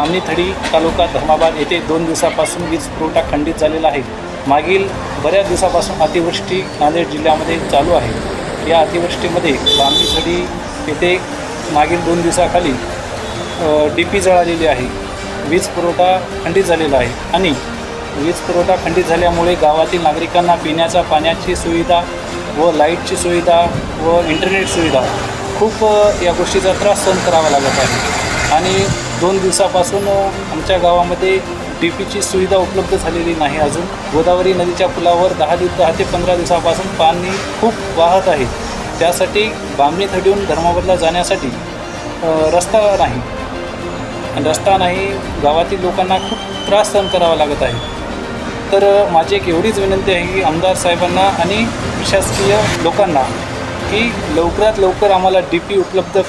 बामणीथडी तालुका धर्माबाद येथे दोन दिवसापासून वीज पुरवठा खंडित झालेला आहे. मागील बऱ्याच दिवसापासून अतिवृष्टी नांदेड जिल्ह्यामध्ये चालू आहे. या अतिवृष्टीमध्ये बामणीथडी येथे मागील दोन दिवसाखाली डी पी जळालेली आहे. वीज पुरवठा खंडित झालेला आहे आणि वीज पुरवठा खंडित झाल्यामुळे गावातील नागरिकांना पिण्याच्या पाण्याची सुविधा व लाईटची सुविधा व इंटरनेट सुविधा खूप या गोष्टीचा त्रास सहन करावा लागत आहे. आणि दोन दिवसापासून आमच्या गावामध्ये डी पीची सुविधा उपलब्ध झालेली नाही अजून. गोदावरी नदीच्या पुलावर दहा दिवस दहा ते पंधरा दिवसापासून पाणी खूप वाहत आहे. त्यासाठी बामणी थडीहून धर्माबादला जाण्यासाठी रस्ता नाही. आणि रस्ता नाही गावातील लोकांना खूप त्रास सहन करावा लागत आहे. तर माझी एक एवढीच विनंती आहे की आमदार साहेबांना आणि प्रशासकीय लोकांना की लवकरात लवकर आम्हाला डी पी उपलब्ध